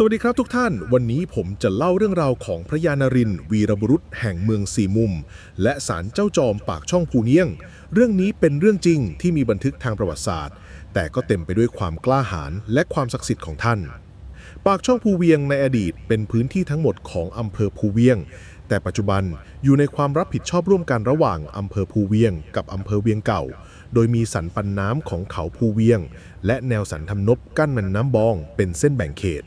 สวัสดีครับทุกท่าน วันนี้ผมจะเล่าเรื่องราวของพระยานริน วีรบุรุษแห่งเมืองสี่มุม และศาลเจ้าจอมปากช่องภูเนียง เรื่องนี้เป็นเรื่องจริงที่มีบันทึกทางประวัติศาสตร์ แต่ก็เต็มไปด้วยความกล้าหาญและความศักดิ์สิทธิ์ของท่าน ปากช่องภูเวียงในอดีตเป็นพื้นที่ทั้งหมดของอำเภอภูเวียง แต่ปัจจุบันอยู่ในความรับผิดชอบร่วมกันระหว่างอำเภอภูเวียง กับอำเภอเวียงเก่า โดยมีสันปันน้ำของเขาภูเวียง และแนวสันทำนบกั้นแม่น้ำบอง เป็นเส้นแบ่งเขต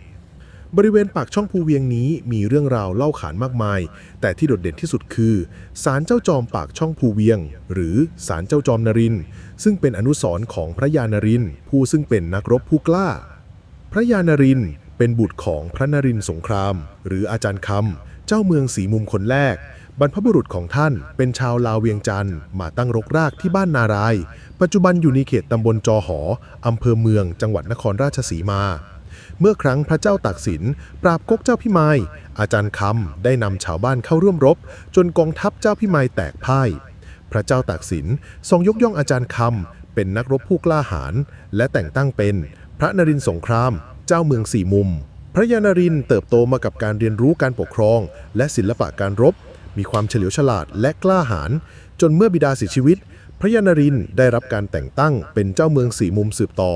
บริเวณปากช่องภูเวียงนี้มีเรื่องราวเล่าขานมากมาย แต่ที่โดดเด่นที่สุดคือศาลเจ้าจอมปากช่องภูเวียง หรือศาลเจ้าจอมนริน ซึ่งเป็นอนุสรณ์ของพระยานริน ผู้ซึ่งเป็นนักรบผู้กล้า พระยานรินเป็นบุตรของพระนรินสงคราม หรืออาจารย์คำเจ้าเมืองสีมุมคนแรก บรรพบุรุษของท่านเป็นชาวลาวเวียงจันทร์มาตั้งรกรากที่บ้านนาราย ปัจจุบันอยู่ในเขตตำบลจอหออำเภอเมืองจังหวัดนครราชสีมา เมื่อครั้งพระเจ้าตากสิน ปราบก๊กเจ้าพี่ไมายอาจารย์คำได้นำชาวบ้านเข้าร่วมรบ จนกองทัพเจ้าพี่ไมายแตกพ่าย พระเจ้าตากสินทรงยกย่องอาจารย์คำเป็นนักรบผู้กล้าหาญและแต่งตั้งเป็นพระนรินทร์สงคราม เจ้าเมืองสี่มุม พระยานรินเติบโตมากับการเรียนรู้การปกครอง และศิลปะการรบ มีความเฉลียวฉลาดและกล้าหาญจนเมื่อบิดาเสียชีวิต พระยานรินได้รับการแต่งตั้งเป็นเจ้าเมืองสี่มุมสืบต่อ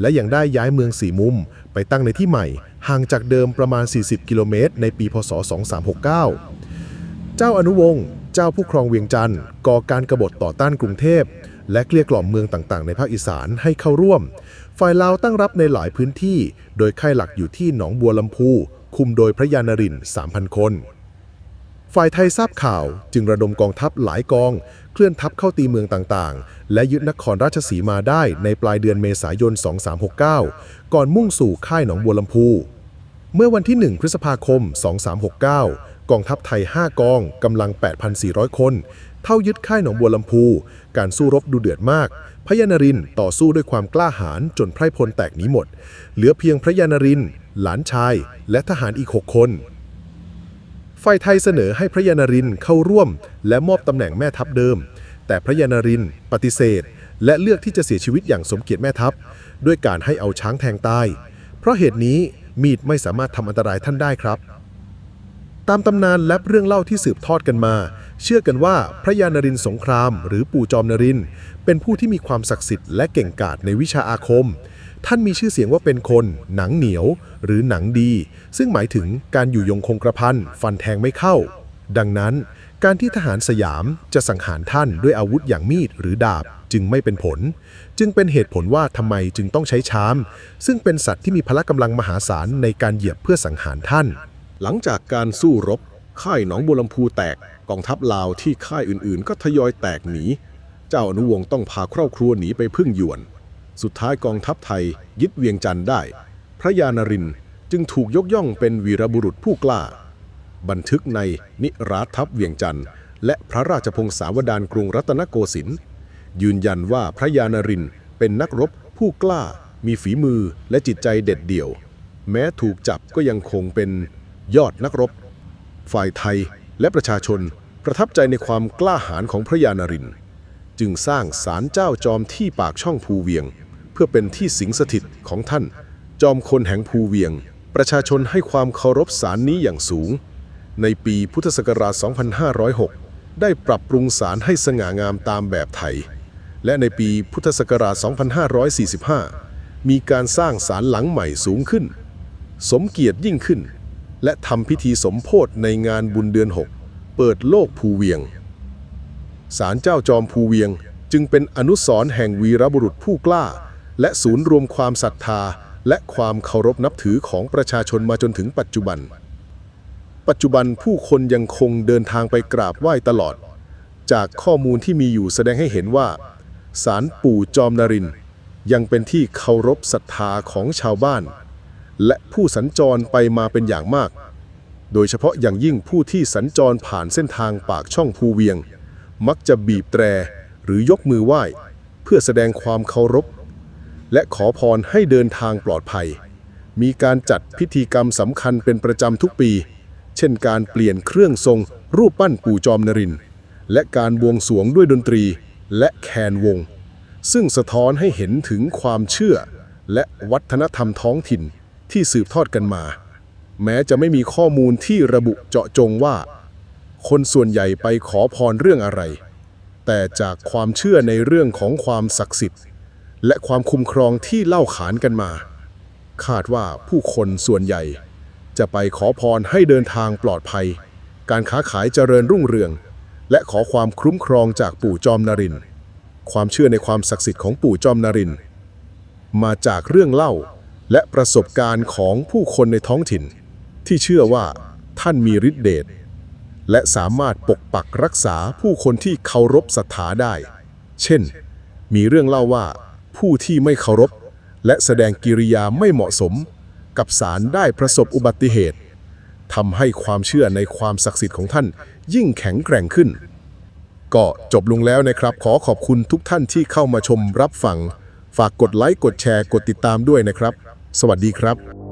และยังได้ย้ายเมืองสี่มุม ไปตั้งในที่ใหม่ ห่างจากเดิมประมาณ 40 กิโลเมตร ในปีพศ 2369 เจ้าอนุวงศ์เจ้าผู้ครองเวียงจันทร์ก่อการกบฏต่อต้านกรุงเทพ และเกลี้ยกล่อมเมืองต่างๆ ในภาคอีสานให้เข้าร่วม ฝ่ายลาวตั้งรับในหลายพื้นที่ โดยค่ายหลักอยู่ที่หนองบัวลำพู คุมโดยพระยานรินทร์3,000 คน ฝ่ายไทยทราบข่าวจึงระดมกองทัพหลายกอง เคลื่อนทัพเข้าตีเมืองต่างๆ และยึดนครราชสีมาได้ในปลายเดือนเมษายน 2369 ก่อนมุ่งสู่ค่ายหนองบัวลำพู เมื่อวันที่ 1 พฤษภาคม 2369 กองทัพไทย 5 กองกำลัง 8,400 คน เท่ายึดค่ายหนองบัวลำพู การสู้รบดูเดือดมาก พระยานรินต่อสู้ด้วยความกล้าหาญจนไพรพลแตกหนีหมด เหลือเพียงพระยานรินหลานชาย และทหารอีก 6 คน ฝ่ายไทยเสนอให้พระยานรินเข้าร่วม และมอบตำแหน่งแม่ทัพเดิม แต่พระยานรินปฏิเสธ และเลือกที่จะเสียชีวิตอย่างสมเกียรติแม่ทัพ ด้วยการให้เอาช้างแทงตาย เพราะเหตุนี้มีดไม่สามารถทำอันตรายท่านได้ครับ ตามตำนานและเรื่องเล่าที่สืบทอดกันมา เชื่อกันว่าพระยานรินสงคราม หรือปู่จอมนริน เป็นผู้ที่มีความศักดิ์สิทธิ์และเก่งกาจในวิชาอาคม ท่านมีชื่อเสียงว่าเป็นคน หนังเหนียว หรือหนังดี ซึ่งหมายถึงการอยู่ยงคงกระพันฟันแทงไม่เข้า ดังนั้นการที่ทหารสยามจะสังหารท่านด้วยอาวุธอย่างมีดหรือดาบจึงไม่เป็นผล จึงเป็นเหตุผลว่าทำไมจึงต้องใช้ช้าม ซึ่งเป็นสัตว์ที่มีพละกำลังมหาศาลในการเหยียบเพื่อสังหารท่าน หลังจากการสู้รบ ค่ายหนองบัวลำพูแตกกองทัพลาวที่ค่ายอื่นๆ ก็ทยอยแตกหนี เจ้าอนุวงศ์ต้องพาครอบครัวหนีไปพึ่งหยวน สุดท้ายกองทัพไทยยึดเวียงจันทร์ได้ พระยานรินจึงถูกยกย่องเป็นวีรบุรุษผู้กล้า บันทึกในนิราทัพเวียงจันทร์และพระราชพงศาวดารกรุงรัตนโกสินทร์ยืนยันว่าพระยานรินเป็นนักรบผู้กล้า มีฝีมือและจิตใจเด็ดเดี่ยว แม้ถูกจับก็ยังคงเป็นยอดนักรบ ฝ่ายไทยและประชาชนประทับใจในความกล้าหาญของพระยานริน จึงสร้างศาลเจ้าจอมที่ปากช่องภูเวียง เพื่อเป็นที่สิงสถิตของท่าน จอมคนแห่งภูเวียง ประชาชนให้ความเคารพศาลนี้อย่างสูง ในปีพุทธศักราช 2506 ได้ปรับปรุงศาลให้สง่างามตามแบบไทย และในปีพุทธศักราช 2545 มีการสร้างศาลหลังใหม่สูงขึ้น สมเกียรติยิ่งขึ้น และทำพิธีสมโพธในงานบุญเดือน 6 เปิดโลกภูเวียงศาลเจ้าจอมภูเวียงจึงเป็นอนุสรณ์แห่งวีรบุรุษผู้กล้า และศูนย์รวมความศรัทธา และความเคารพนับถือของประชาชนมาจนถึงปัจจุบัน ปัจจุบันผู้คนยังคงเดินทางไปกราบไหว้ตลอด จากข้อมูลที่มีอยู่แสดงให้เห็นว่าศาลปู่จอมนรินยังเป็นที่เคารพศรัทธาของชาวบ้าน และผู้สัญจรไปมาเป็นอย่างมาก โดยเฉพาะอย่างยิ่งผู้ที่สัญจรผ่านเส้นทางปากช่องภูเวียง มักจะบีบแตรหรือยกมือไหว้ เพื่อแสดงความเคารพ และขอพรให้เดินทางปลอดภัย มีการจัดพิธีกรรมสำคัญเป็นประจำทุกปี เช่นการเปลี่ยนเครื่องทรง รูปปั้นปู่จอมนริน และการบวงสรวงด้วยดนตรีและแคนวง ซึ่งสะท้อนให้เห็นถึงความเชื่อ และวัฒนธรรมท้องถิ่นที่สืบทอดกันมา แม้จะไม่มีข้อมูลที่ระบุเจาะจงว่า คนส่วนใหญ่ไปขอพรเรื่องอะไร แต่จากความเชื่อในเรื่องของความศักดิ์สิทธิ์ และความคุ้มครองที่เล่าขานกันมา คาดว่าผู้คนส่วนใหญ่ จะไปขอพรให้เดินทางปลอดภัย การค้าขายเจริญรุ่งเรือง และขอความคุ้มครองจากปู่จอมนริน ความเชื่อในความศักดิ์สิทธิ์ของปู่จอมนริน มาจากเรื่องเล่าและประสบการณ์ของผู้คนในท้องถิ่น ที่เชื่อว่าท่านมีฤทธิเดชและสามารถปกปักรักษาผู้คนที่เคารพศรัทธาได้ เช่น มีเรื่องเล่าว่า ผู้ที่ไม่เคารพ และแสดงกิริยาไม่เหมาะสม กับสารได้ประสบอุบัติเหตุทำให้ความเชื่อในความศักดิ์สิทธิ์ของท่านยิ่งแข็งแกร่งขึ้น ก็จบลงแล้วนะครับ ขอขอบคุณทุกท่านที่เข้ามาชมรับฟัง ฝากกดไลค์กดแชร์กดติดตามด้วยนะครับ สวัสดีครับ